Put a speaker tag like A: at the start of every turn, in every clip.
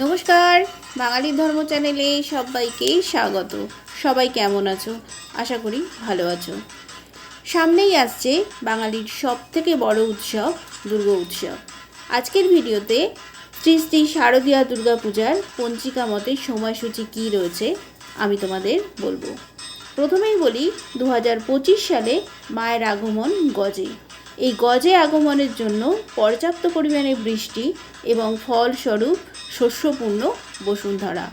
A: নমস্কার বাঙালির ধর্ম চ্যানেলে সবাইকে স্বাগত। সবাই কেমন আছো? আশা করি ভালো আছো। সামনেই আসছে বাঙালির সব থেকে বড় উৎসব, দুর্গা উৎসব। আজকের ভিডিওতে শ্রী শ্রী শারদীয়া দুর্গা পূজার পঞ্জিকা মতে সময়সূচি কী রয়েছে, আমি তোমাদের বলব। প্রথমেই বলি দু হাজার পঁচিশ সালে মায়ের আগমন গজে। এই গজে আগমনের জন্য পর্যাপ্ত পরিমাণে বৃষ্টি এবং ফলস্বরূপ শস্যপূর্ণ বসুন্ধরা।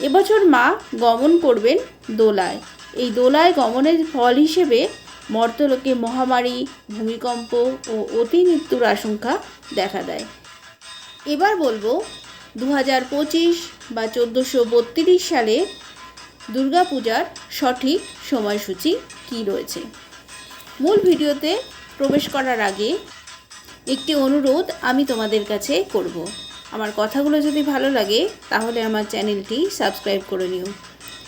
A: এবছর মা গমন করবেন দোলায়। এই দোলায় গমনের ফল হিসেবে মর্তলোকে মহামারী, ভূমিকম্প ও অতি মৃত্যুর আশঙ্কা দেখা দেয়। এবার বলব দু হাজার পঁচিশ বা চোদ্দোশো বত্রিশ সালে দুর্গাপূজার সঠিক সময়সূচি কী রয়েছে? মূল ভিডিওতে প্রবেশ করার আগে একটি অনুরোধ আমি তোমাদের কাছে করব। আমার কথাগুলো যদি ভালো লাগে, তাহলে আমার চ্যানেলটি সাবস্ক্রাইব করে নিও।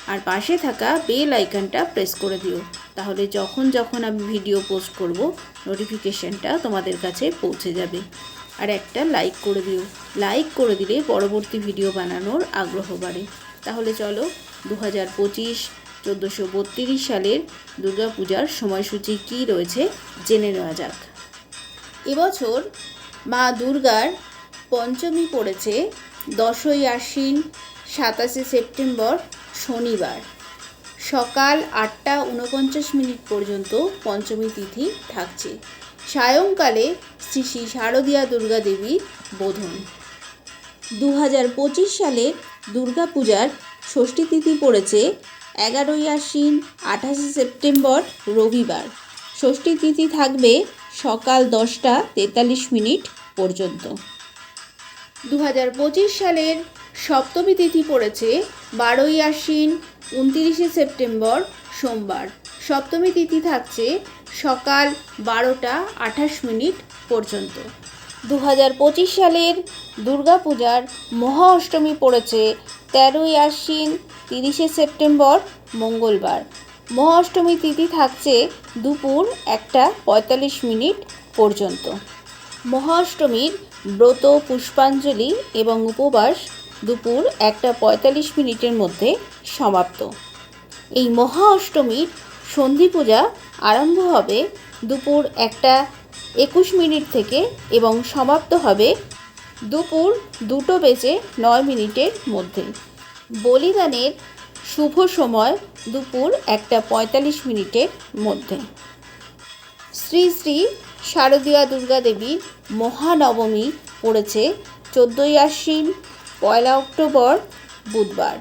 A: আর পাশে থাকা বেল আইকনটা প্রেস করে দিও। তাহলে যখন যখন আমি ভিডিও পোস্ট করব, নোটিফিকেশনটা তোমাদের কাছে পৌঁছে যাবে। আর একটা লাইক করে দিও। লাইক করে দিলে পরবর্তী ভিডিও বানানোর আগ্রহ বাড়ে। তাহলে চলো দু হাজার পঁচিশ চোদ্দোশো বত্রিশ সালের দুর্গাপূজার সময়সূচি কী রয়েছে জেনে নেওয়া যাক। এবছর মা দুর্গার পঞ্চমী পড়েছে দশই আশ্বিন সাতাশে সেপ্টেম্বর শনিবার। সকাল আটটা উনপঞ্চাশ মিনিট পর্যন্ত পঞ্চমী তিথি থাকছে। সায়ংকালে শ্রী শ্রী শারদীয়া দুর্গা দেবীর বোধন। দু হাজার পঁচিশ সালের দুর্গাপূজার ষষ্ঠী তিথি পড়েছে এগারোই আশ্বিন, আঠাশে সেপ্টেম্বর, রবিবার। ষষ্ঠী তিথি থাকবে সকাল দশটা তেতাল্লিশ মিনিট পর্যন্ত। দু হাজার পঁচিশ সালের সপ্তমী তিথি পড়েছে বারোই আশ্বিন, উনতিরিশে সেপ্টেম্বর, সোমবার। সপ্তমী তিথি থাকছে সকাল বারোটা আঠাশ মিনিট পর্যন্ত। দু হাজার পঁচিশ সালের দুর্গাপূজার মহা অষ্টমী পড়েছে তেরোই আশ্বিন, তিরিশে সেপ্টেম্বর, মঙ্গলবার। মহা অষ্টমী তিথি থাকছে দুপুর একটা পঁয়তাল্লিশ মিনিট পর্যন্ত। মহাষ্টমীর ব্রত, পুষ্পাঞ্জলি এবং উপবাস দুপুর একটা পঁয়তাল্লিশ মিনিটের মধ্যে সমাপ্ত। এই মহা অষ্টমীর সন্ধি পূজা আরম্ভ হবে দুপুর একটা একুশ মিনিট থেকে এবং সমাপ্ত হবে দুপুর দুটো বেজে নয় মিনিটের মধ্যে। বলিদানের শুভ সময় দুপুর একটা পঁয়তাল্লিশ মিনিটের মধ্যে। শ্রী শ্রী শারদীয়া দুর্গা দেবীর মহানবমী পড়েছে চোদ্দোই আশ্বিন, পয়লা অক্টোবর, বুধবার।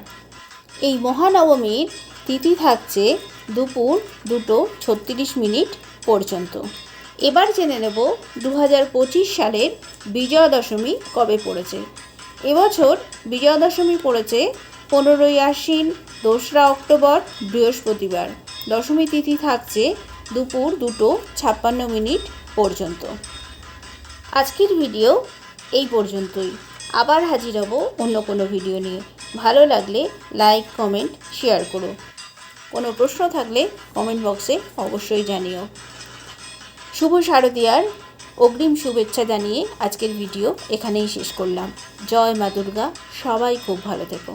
A: এই মহানবমীর তিথি থাকছে দুপুর দুটো ছত্রিশ মিনিট পর্যন্ত। এবার জেনে নেব দু হাজার পঁচিশ সালের বিজয়া দশমী কবে পড়েছে। এবছর বিজয়া দশমী পড়েছে পনেরোই আশ্বিন, দোসরা অক্টোবর, বৃহস্পতিবার। দশমী তিথি থাকছে দুপুর দুটো ছাপ্পান্ন মিনিট পর্যন্ত। আজকের ভিডিও এই পর্যন্তই। আবার হাজির হব অন্য কোনো ভিডিও নিয়ে। ভালো লাগলে লাইক, কমেন্ট, শেয়ার করো। কোনো প্রশ্ন থাকলে কমেন্ট বক্সে অবশ্যই জানিও। শুভ শারদিয়ার অগ্রিম শুভেচ্ছা জানিয়ে আজকের ভিডিও এখানেই শেষ করলাম। জয় মা দুর্গা, সবাই খুব ভালো থেকো।